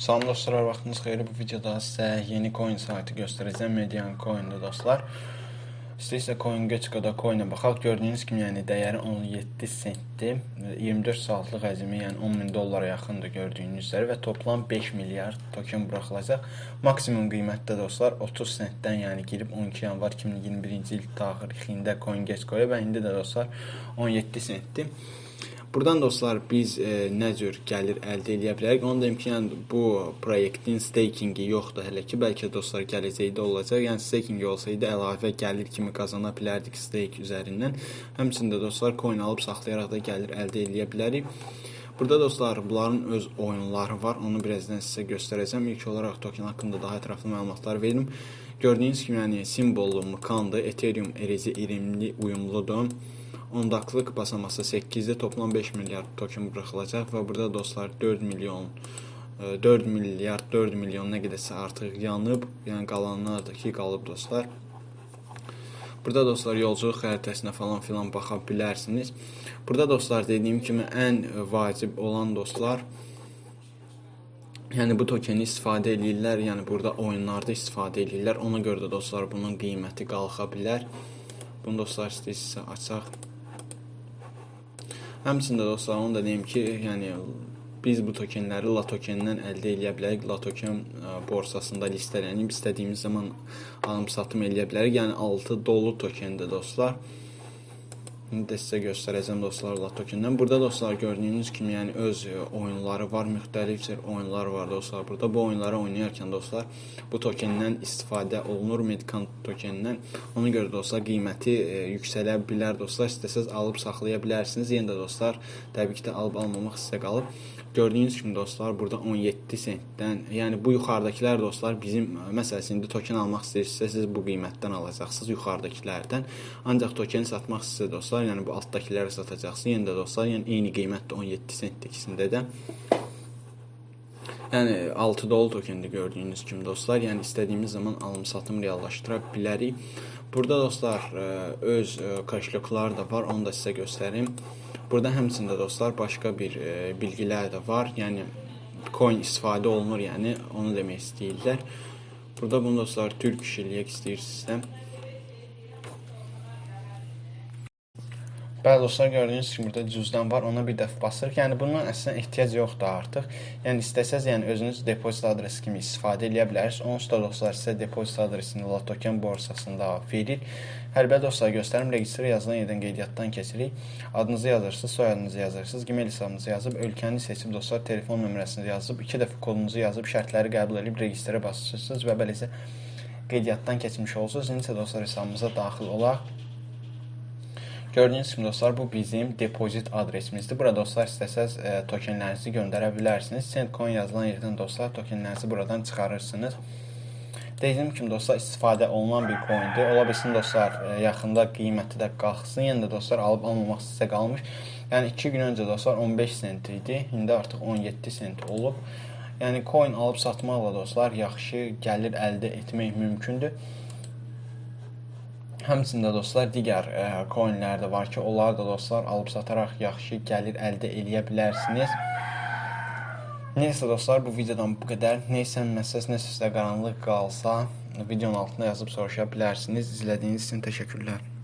Salam dostlar, vaxtınız xeyir. Bu videoda sizə yeni coin saytı göstərəcəm. Median Coin-dir dostlar. İstəyirsə CoinGecko-da coin-ə baxaq. Gördüyünüz kimi, yəni dəyəri 17 sentdir. 24 saatlıq həcmi, yəni 10 min dollara yaxındır gördüyünüz üzrə və toplam 5 milyard token buraxılacaq. Maksimum qiymətdə dostlar 30 sentdən, yəni girib 12 yanvar 2021-ci il tarixində CoinGecko-ya və indi də dostlar 17 sentdir. Buradan dostlar biz e, nə cür gəlir əldə edə bilərik? Onu deyim ki, yəni bu proyektin stakingi yoxdur hələ ki, bəlkə dostlar gələcəkdə olacaq. Yəni staking olsaydı əlavə gəlir kimi qazana bilərdik stake üzərindən. Həmçində dostlar coin alıb saxlayaraq da gəlir əldə edə bilərik. Burada dostlar bunların öz oyunları var. Onu birazdan sizə göstərəcəm. İlk olaraq token haqqında daha ətraflı məlumatlar verim. Gördüyünüz kimi yəni simvolu Mukandır. Ethereum erici 20 uyumludur. Ondaklıq basaması 8-də toplam 5 milyard token buraxılacaq və burada dostlar 4 milyon 4 milyard 4 milyon nə qədərsə artıq yanıb, yəni qalanlar da ki qalıb dostlar. Burada dostlar yolculuq xəritəsinə falan filan baxa bilərsiniz. Burada dostlar dediyim kimi ən vacib olan dostlar Yəni bu tokeni istifadə eləyirlər, yəni burada oyunlarda istifadə eləyirlər. Ona görə də dostlar bunun qiyməti qalxa bilər. Bunu dostlar istəyirsə açaq. Həmçində dostlar, onu da deyim ki, yəni biz bu tokenləri La tokenindən əldə edə bilərik. La token borsasında listələnib istədiyimiz zaman alım-satım edə bilərik. Yəni 6 dolu tokendir dostlar. İndi də sizə göstərəcəm dostlar La tokenindən. Burada dostlar gördüyünüz kimi, yəni öz oyunları var, müxtəlif cür oyunlar var dostlar. Burada bu oyunları oynayarkən dostlar bu tokendən istifadə olunur, Medicant tokenindən. Ona görə dostlar qiyməti e, yüksələ bilər dostlar. İstəsəz alıb saxlaya bilərsiniz. Yenə də dostlar, təbii ki də alıb almamaq sizə qalıb. Gördüyünüz kimi dostlar, burada 17 sentdən, yəni bu yuxarıdakılar dostlar bizim məsələn indi token almaq istəyirsinizsə siz bu qiymətdən alacaqsınız yuxarıdakılardan. Ancaq token satmaq istəyirsə dostlar, yəni bu altdakiləri satacaqsınız. Yenə də dostlar, yəni eyni qiymətdə 17 sent ikisində də. Yəni 6 dolu tokendir gördüyünüz kimi dostlar. Yəni istədiyimiz zaman alım-satım reallaşdıra bilərik. Burada dostlar öz kaşloklar da var, onu da sizə göstərim. Burada həmçində dostlar başqa bir e, bilgilər də var. Yəni coin istifadə olunur, yəni onu demək istəyirlər. Burada bunu dostlar türk işləyək istəyirsinizsə Bəli dostlar, gördüyünüz kimi burada cüzdan var. Ona bir dəfə basırıq. Yəni bundan əslində ehtiyac yoxdur artıq. Yəni istəsəz, yəni özünüz depozit adresi kimi istifadə edə bilərsiniz. Onsuz da dostlar sizə depozit adresini Latoken borsasında verir. Hərbəli dostlar göstərim, registr yazılan yerdən qeydiyyatdan keçirik. Adınızı yazırsınız, soyadınızı yazırsınız, Gmail hesabınızı yazıb, ölkəni seçib dostlar telefon nömrəsini yazıb, 2 dəfə kodunuzu yazıb, şərtləri qəbul edib registrə basırsınız və beləcə qeydiyyatdan keçmiş olursunuz. İndi isə dostlar hesabımıza daxil olaq. Gördüyünüz kimi dostlar, bu bizim depozit adresimizdir. Burada dostlar istəsəz e, tokenlərinizi göndərə bilərsiniz. Sendcoin yazılan yerdən dostlar tokenlərinizi buradan çıxarırsınız. Dediyim kimi dostlar istifadə olunan bir coindir. Ola bilsin dostlar e, yaxında qiyməti də qalxsın. Yenə də dostlar alıb almamaq sizə qalmış. Yəni 2 gün öncə dostlar 15 sent idi. İndi artıq 17 sent olub. Yəni coin alıb satmaqla dostlar yaxşı gəlir əldə etmək mümkündür. Həmçində dostlar digər ə, e, coinlər də var ki, onları da dostlar alıb sataraq yaxşı gəlir əldə eləyə bilərsiniz. Neysə dostlar, bu videodan bu qədər. Neysə məsəz nəsə sizdə qaranlıq qalsa, videonun altına yazıb soruşa bilərsiniz. İzlədiyiniz üçün təşəkkürlər.